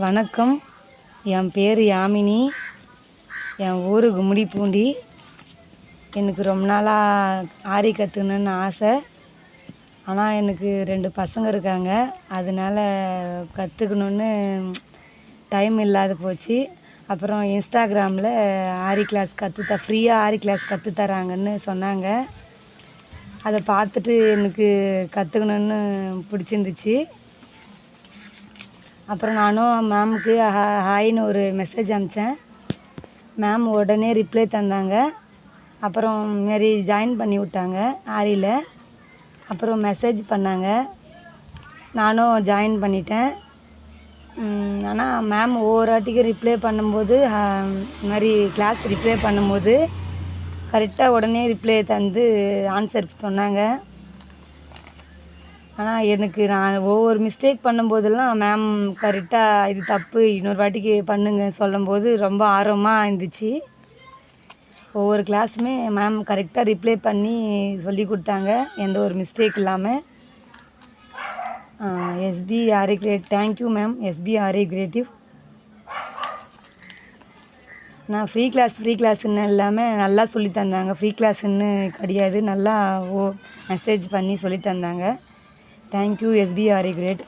வணக்கம். என் பேர் யாமினி. என் ஊர் கும்மிடிப்பூண்டி எனக்கு ரொம்ப நாளாக ஆரி கற்றுக்கணுன்னு ஆசை. ஆனால் எனக்கு ரெண்டு பசங்க இருக்காங்க. அதனால் கற்றுக்கணுன்னு டைம் இல்லாத போச்சு. அப்புறம் இன்ஸ்டாகிராமில் ஆரி கிளாஸ் கற்று ஃப்ரீயாக ஆரி கிளாஸ் கற்றுத்தராங்கன்னு சொன்னாங்க. அதை பார்த்துட்டு எனக்கு கற்றுக்கணுன்னு பிடிச்சிருந்துச்சி. அப்புறம் நானும் மேமுக்கு ஹா ஹாய்னு ஒரு மெசேஜ் அனுப்பிச்சேன் மேம் உடனே ரிப்ளை தந்தாங்க. அப்புறம் மாரி ஜாயின் பண்ணி விட்டாங்க ஆரியில் அப்புறம் மெசேஜ் பண்ணாங்க. நானும் ஜாயின் பண்ணிட்டேன். ஆனால் மேம் ஒவ்வொரு வாட்டிக்கும் ரிப்ளை பண்ணும்போது இது மாதிரி கிளாஸ் ரிப்ளை பண்ணும்போது கரெக்டாக உடனே ரிப்ளை தந்து ஆன்சர் சொன்னாங்க. ஆனால் எனக்கு நான் ஒவ்வொரு மிஸ்டேக் பண்ணும்போதெல்லாம் மேம் கரெக்டாக இது தப்பு இன்னொரு வாட்டிக்கு பண்ணுங்க சொல்லும்போது ரொம்ப ஆர்வமாக இருந்துச்சு. ஒவ்வொரு கிளாஸுமே மேம் கரெக்டாக ரிப்ளை பண்ணி சொல்லி கொடுத்தாங்க எந்த ஒரு மிஸ்டேக் இல்லாமல் SP Aari great thank you ma'am SP Aari creative நான் ஃப்ரீ கிளாஸ் ஃப்ரீ கிளாஸ்ன்னு இல்லாமல் நல்லா சொல்லி தந்தாங்க. ஃப்ரீ கிளாஸ்ன்னு கிடையாது நல்லா ஓ மெசேஜ் பண்ணி சொல்லி தந்தாங்க. Thank you SP Aari great